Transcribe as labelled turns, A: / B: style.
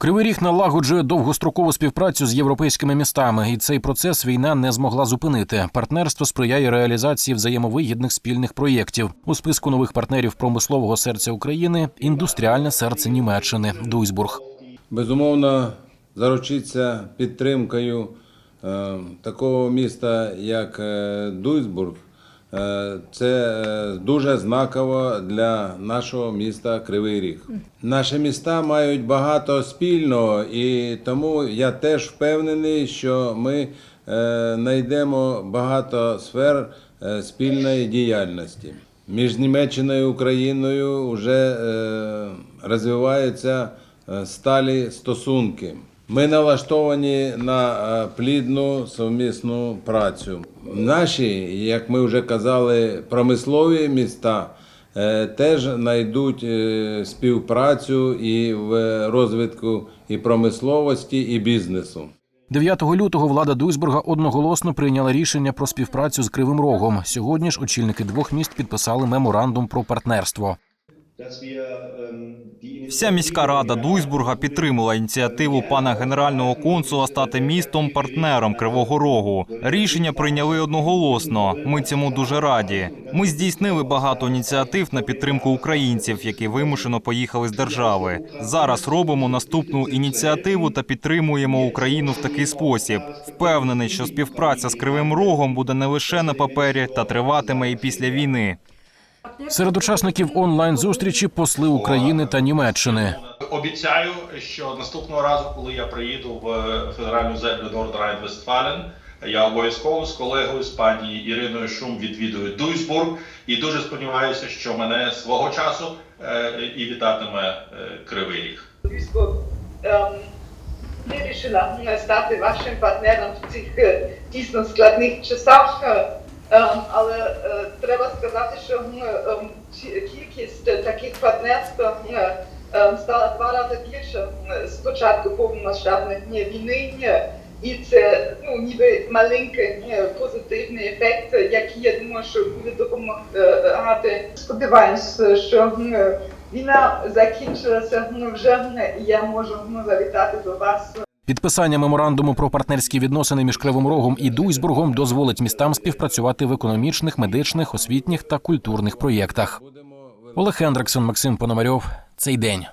A: Кривий ріг налагоджує довгострокову співпрацю з європейськими містами, і цей процес війна не змогла зупинити. Партнерство сприяє реалізації взаємовигідних спільних проєктів. У списку нових партнерів промислового серця України індустріальне серце Німеччини Дуйсбург.
B: Безумовно, заручитися підтримкою е, такого міста, як е, Дуйсбург. Е, це е, дуже знаково для нашого міста Кривий Ріг. Наші міста мають багато спільного, і тому я теж впевнений, що ми е, знайдемо багато сфер спільної діяльності. Між Німеччиною і Україною вже розвиваються сталі стосунки. Ми налаштовані на е, плідну совмісну працю. Наші, як ми вже казали, промислові міста е, теж знайдуть е, співпрацю і в розвитку і промисловості, і бізнесу.
A: 9 лютого влада Дуйсбурга одноголосно прийняла рішення про співпрацю з Кривим Рогом. Сьогодні ж очільники двох міст підписали меморандум про партнерство.
C: Вся міська рада Дуйсбурга підтримала ініціативу пана генерального консула стати містом партнером Кривого Рогу. Рішення прийняли одноголосно. Ми цьому дуже раді. Ми здійснили багато ініціатив на підтримку українців, які вимушено поїхали з держави. Зараз робимо наступну ініціативу та підтримуємо Україну в такий спосіб. Впевнений, що співпраця з Кривим Рогом буде не лише на папері та триватиме і після війни.
A: Серед учасників онлайн зустрічі посли України та Німеччини.
D: Обіцяю, що наступного разу, коли я приїду в федеральну землю Нордрайн-Вестфален, я обов'язково з колегою з пані Іриною Шум відвідую Дуйсбург і дуже сподіваюся, що мене свого часу е, і вітатиме е, Кривий Ріг.
E: Ем, вирішила е, стати вашим партнером в цих е, дійсно складних часах. Е, ем, Але е, треба сказати, що ем, кількість таких партнерств е, ем, стала два рази більше з початку повномасштабної війни. І це ну, ніби маленький позитивний ефект, який я думаю, що буде допомагати. Сподіваюся, що війна закінчилася вже і я можу завітати до вас.
A: Підписання меморандуму про партнерські відносини між Кривим Рогом і Дуйсбургом дозволить містам співпрацювати в економічних, медичних, освітніх та культурних проєктах. Олег Хендриксон, Максим Пономарьов. Цей день.